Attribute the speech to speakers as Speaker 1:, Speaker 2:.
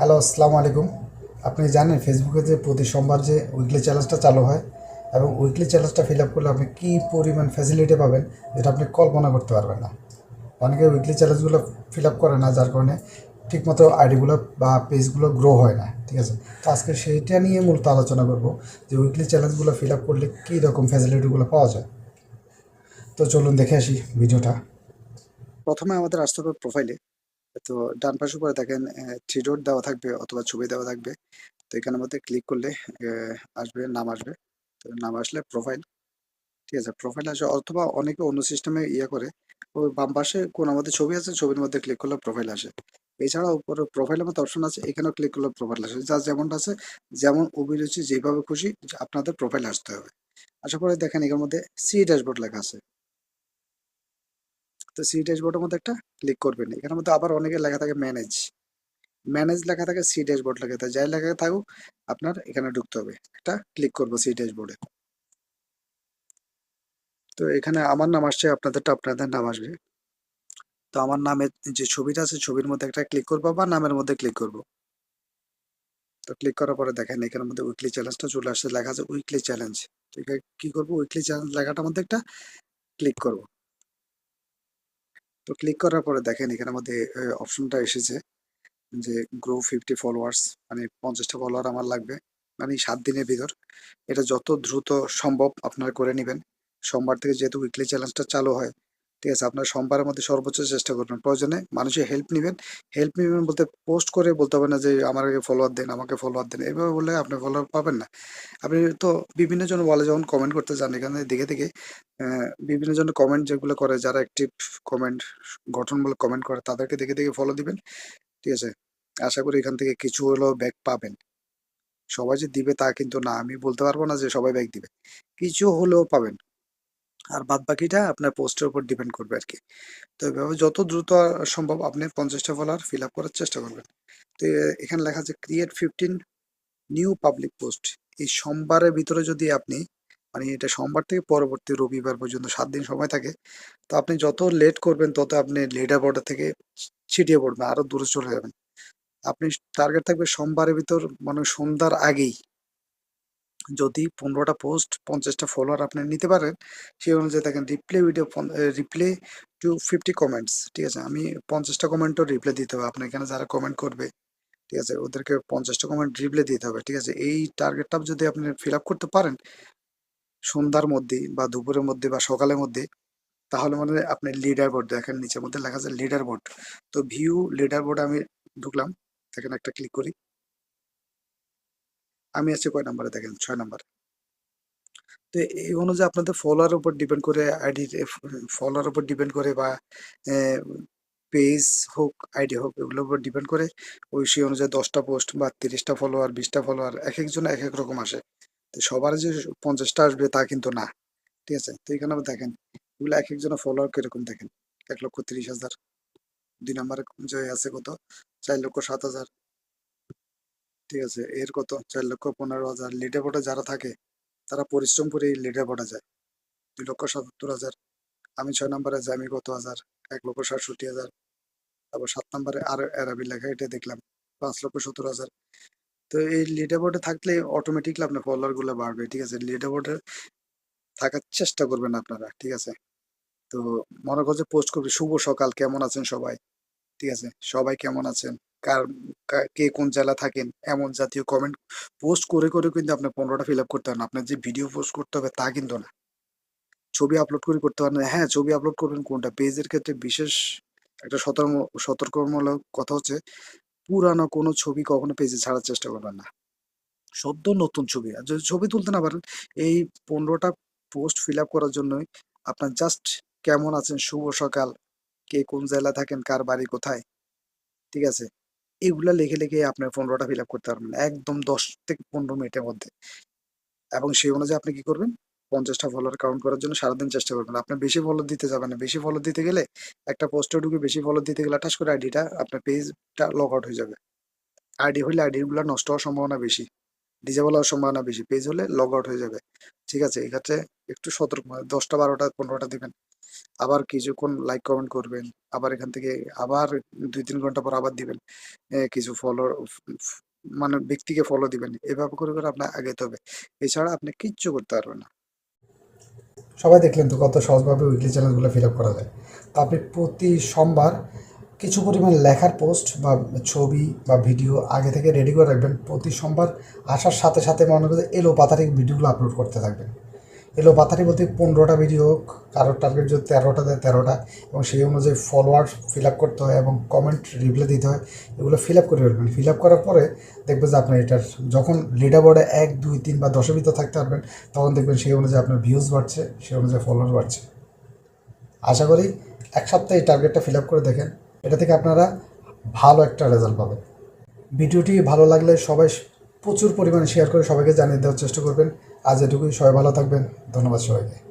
Speaker 1: Hello, আসসালামু আলাইকুম। আপনি জানেন ফেসবুকে যে প্রতি সোমবার যে উইকলি চ্যালেঞ্জটা চালু হয় এবং উইকলি চ্যালেঞ্জটা ফিল আপ করলে আপনি কী পরিমাণ ফ্যাসিলিটি পাবেন যেটা আপনি কল্পনা করতে পারবেন না। অনেকে উইকলি চ্যালেঞ্জগুলো ফিল আপ করে না, যার কারণে ঠিকমতো আইডিগুলো বা পেজগুলো গ্রো হয় না, ঠিক আছে? তো আজকে সেইটা নিয়ে মূলত আলোচনা করব যে উইকলি চ্যালেঞ্জগুলো ফিল আপ করলে কী রকম ফ্যাসিলিটিগুলো পাওয়া যায়। তো চলুন দেখে আসি ভিডিওটা। প্রথমে আমাদের আসতে হবে প্রোফাইলে তো ডান পাশে উপরে দেখেন থ্রি ডট দেওয়া থাকবে অথবা ছবি দেওয়া থাকবে। তো এখানের মধ্যে ক্লিক করলে আসবে, নাম আসবে। তো নাম আসলে প্রোফাইল ঠিক আছে? প্রোফাইল আসে অথবা অনেকে অন্য সিস্টেমে ইয়ে করে ওই বাম পাশে কোন আমাদের ছবি আছে, ছবির মধ্যে ক্লিক করলে প্রোফাইল আসে। এছাড়া উপরে প্রোফাইলের মতো অপশন আছে, এখানেও ক্লিক করলে প্রোফাইল আসে। যা যেমনটা আছে, যেমন অভিরুচি, যেভাবে খুশি, আপনাদের প্রোফাইল আসতে হবে। আশা করি দেখেন এখানের মধ্যে সি ড্যাশবোর্ড লেখা আছে। তো সি ড্যাশবোর্ডের মধ্যে একটা ক্লিক করবেন। এখানের মধ্যে আবার অনেকে লেখা থাকে ম্যানেজ ম্যানেজ লেখা থাকে সি ড্যাশবোর্ড লেখা থাকে। যাই লেখা থাকুক, আপনার এখানে ঢুকতে হবে। একটা ক্লিক করব সি ড্যাশবোর্ডে তো এখানে আমার নাম আসছে আপনাদেরটা আপনাদের নাম আসবে। তো আমার নামের যে ছবিটা আছে, ছবির মধ্যে একটা ক্লিক করব বা নামের মধ্যে ক্লিক করব। তো ক্লিক করার পরে দেখেন, এখানের মধ্যে উইকলি চ্যালেঞ্জটা চলে আসছে। লেখা আছে উইকলি চ্যালেঞ্জ তো এখানে কি করব? উইকলি চ্যালেঞ্জ লেখাটার মধ্যে একটা ক্লিক করব। তো ক্লিক করার পরে দেখেন এখানে মধ্যে অপশনটা এসেছে যে গ্রো ফিফটি ফলোয়ার্স মানে পঞ্চাশটা ফলোয়ার আমার লাগবে মানে সাত দিনের ভিতর। এটা যত দ্রুত সম্ভব আপনারা করে নেবেন। সোমবার থেকে যেহেতু উইকলি চ্যালেঞ্জটা চালু হয় ঠিক আছে, আপনার সোমবারের মধ্যে সর্বোচ্চ চেষ্টা করবেন। প্রয়োজনে মানুষের হেল্প নেবেন। হেল্প নেবেন বলতে পোস্ট করে বলতে হবে না যে আমাকে ফলোয়ার দেন, আমাকে ফলোয়ার দেন। এভাবে বললে আপনি ফলোয়ার পাবেন না। আপনি তো বিভিন্ন জন বলে যখন কমেন্ট করতে যান, এখানে দেখে দেখে বিভিন্ন জন কমেন্ট যেগুলো করে, যারা অ্যাক্টিভ কমেন্ট গঠনমূলক কমেন্ট করে, তাদেরকে দেখে দেখে ফলো দিবেন। ঠিক আছে? আশা করি এখান থেকে কিছু হলেও ব্যাক পাবেন। সবাই যে দিবে তা কিন্তু না, আমি বলতে পারব না যে সবাই ব্যাগ দিবে। কিছু হলেও পাবেন। আর বাদ বাকিটা আপনার পোস্টের উপর ডিপেন্ড করবে আর কি তো এভাবে যত দ্রুত সম্ভব আপনি পঞ্চাশটা ফলোয়ার ফিল আপ করার চেষ্টা করবেন। তো এখানে লেখা আছে create fifteen new public post এই সোমবারের ভিতরে যদি আপনি মানে এটা সোমবার থেকে পরবর্তী রবিবার পর্যন্ত সাত দিন সময় থাকে, তো আপনি যত লেট করবেন তত আপনি লিডার বোর্ডের থেকে ছিটিয়ে পড়বেন, আরও দূরে চলে যাবেন। আপনি টার্গেট থাকবে সোমবারের ভিতর মানে সন্ধ্যার আগেই। যদি পনেরোটা পোস্ট পঞ্চাশটা ফলোয়ার আপনি নিতে পারেন, সেই অনুযায়ী দেখেন replay video replay two fifty comments ঠিক আছে? আমি পঞ্চাশটা কমেন্টও রিপ্লে দিতে হবে। আপনার এখানে যারা কমেন্ট করবে, ঠিক আছে? ওদেরকে পঞ্চাশটা কমেন্ট রিপ্লে দিতে হবে, ঠিক আছে? এই টার্গেটটা যদি আপনি ফিল আপ করতে পারেন সন্ধ্যার মধ্যে বা দুপুরের মধ্যে বা সকালের মধ্যে, তাহলে মানে আপনি লিডার বোর্ড দেখেন, নিচের মধ্যে লেখা আছে লিডার বোর্ড তো ভিউ লিডার বোর্ডে আমি ঢুকলাম, দেখেন একটা ক্লিক করি। আমি আছি কয় নাম্বারে দেখেন, ছয় নাম্বার। তো এই অনুযায়ী আপনাদের ফলোয়ার উপর ডিপেন্ড করে আইডি ফলোয়ার উপর ডিপেন্ড করে বা পেজ হোক আইডি হোক, এগুলোর উপর ডিপেন্ড করে ওই সেই অনুযায়ী দশটা পোস্ট বা তিরিশটা ফলোয়ার বিশটা ফলোয়ার এক একজন এক এক রকম আসে। তো সবার যে পঞ্চাশটা আসবে তা কিন্তু না, ঠিক আছে? তো এখানে দেখেন, এগুলো এক একজনের ফলোয়ার কীরকম দেখেন? এক লক্ষ তিরিশ হাজার, দুই নম্বরে যে আছে কত? চার লক্ষ সাত হাজার। ঠিক আছে, এর কত? চার লক্ষ পনেরো হাজার। লিডার বোর্ডে যারা থাকে, তারা পরিশ্রম করে এই লিডার বোর্ডে যায়। দুই লক্ষ সাতাত্তর হাজার। আমি ছয় নম্বরে যাই, আমি কত হাজার? এক লক্ষ সাতষট্টি হাজার। তারপর সাত নম্বরে আর অ্যারাবি লেখা, এটা দেখলাম। পাঁচ লক্ষ সত্তর হাজার। তো এই লিডার বোর্ডে থাকলে অটোমেটিকলি আপনার ফলোয়ারগুলো বাড়বে, ঠিক আছে? লিডার বোর্ডে থাকার চেষ্টা করবেন আপনারা, ঠিক আছে? তো মনে করছে পোস্ট করবে, শুভ সকাল, কেমন আছেন সবাই? ঠিক আছে? সবাই কেমন আছেন? কার কে কোন জেলা থাকেন, এমন জাতীয় কমেন্ট পোস্ট করে করে কিন্তু আপনার পনেরোটা ফিল আপ করতে হবে না। আপনার যে ভিডিও পোস্ট করতে হবে তা কিন্তু না। ছবি আপলোড করে করতে পারেন হ্যাঁ ছবি আপলোড করবেন কোনটা? পেজের ক্ষেত্রে বিশেষ একটা সতর্ক সতর্কমূলক কথা হচ্ছে, পুরানো কোনো ছবি কখনো পেজে ছাড়ার চেষ্টা করবেন না। সদ্য নতুন ছবি। আর যদি ছবি তুলতে না পারেন, এই পনেরোটা পোস্ট ফিল আপ করার জন্যই আপনার জাস্ট কেমন আছেন? শুভ সকাল। কে কোন জেলা থাকেন? কার বাড়ি কোথায়? ঠিক আছে? এগুলা লিখে লিখে আপনার পনেরোটা ফিল আপ করতে পারবেন একদম দশ থেকে পনেরো মিনিটের মধ্যে। এবং সেই অনুযায়ী আপনি কি করবেন? পঞ্চাশটা ফলোয়ার কাউন্ট করার জন্য সারাদিন চেষ্টা করবেন। আপনি বেশি ফলো দিতে যাবেন না। বেশি ফলো দিতে গেলে একটা পোস্টে ঢুকে বেশি ফলো দিতে গেলে টাস করে আইডিটা আপনার পেজটা লগ আউট হয়ে যাবে। আইডি হলে আইডিগুলো নষ্ট হওয়ার সম্ভাবনা বেশি। ডিজেবল হওয়ার সম্ভাবনা বেশি। পেজ হলে লগ আউট হয়ে যাবে। ঠিক আছে? এক্ষেত্রে একটু সতর্ক, দশটা, বারোটা, পনেরোটা দিবেন। আবার কিছুক্ষণ লাইক কমেন্ট করবেন। আবার এখান থেকে আবার দুই তিন ঘণ্টা পর আবার দিবেন। কিছু ফলো মানে ব্যক্তিকে ফলো দিবেন। এভাবে করে করে আপনার আগাইতে হবে। এছাড়া আপনি কিচ্ছু করতে পারবেন না। সবাই দেখলেন তো কত সহজভাবে উইকলি চ্যানেলগুলো ফিল আপ করা যায়। তো আপনি প্রতি সোমবার কিছু পরিমাণ লেখার পোস্ট বা ছবি বা ভিডিও আগে থেকে রেডি করে রাখবেন। প্রতি সোমবার আসার সাথে সাথে মনে করে এলো পাতারিক ভিডিওগুলো আপলোড করতে থাকবেন। এলো পাতারি বলতে পনেরোটা ভিডিও হোক, কারোর টার্গেট যদি তেরোটা দেয় তেরোটা, এবং সেই অনুযায়ী ফলোয়ার ফিল আপ করতে হয় এবং কমেন্ট রিপ্লাই দিতে হয়, এগুলো ফিল আপ করে ফেলবেন। ফিল আপ করার পরে দেখবেন যে আপনার এটার যখন লিডার বোর্ডে এক, দুই, তিন বা দশের ভিতর থাকতে পারবেন, তখন দেখবেন সেই অনুযায়ী আপনার ভিউজ বাড়ছে, সেই অনুযায়ী ফলোয়ার বাড়ছে। আশা করি এক সপ্তাহে এই টার্গেটটা ফিল আপ করে দেখেন, এটা থেকে আপনারা ভালো একটা রেজাল্ট পাবেন। ভিডিওটি ভালো লাগলে সবাই প্রচুর পরিমাণে শেয়ার করে সবাইকে জানিয়ে দেওয়ার চেষ্টা করবেন। আজ এটুকুই, সবাই ভালো থাকবেন। ধন্যবাদ সবাইকে।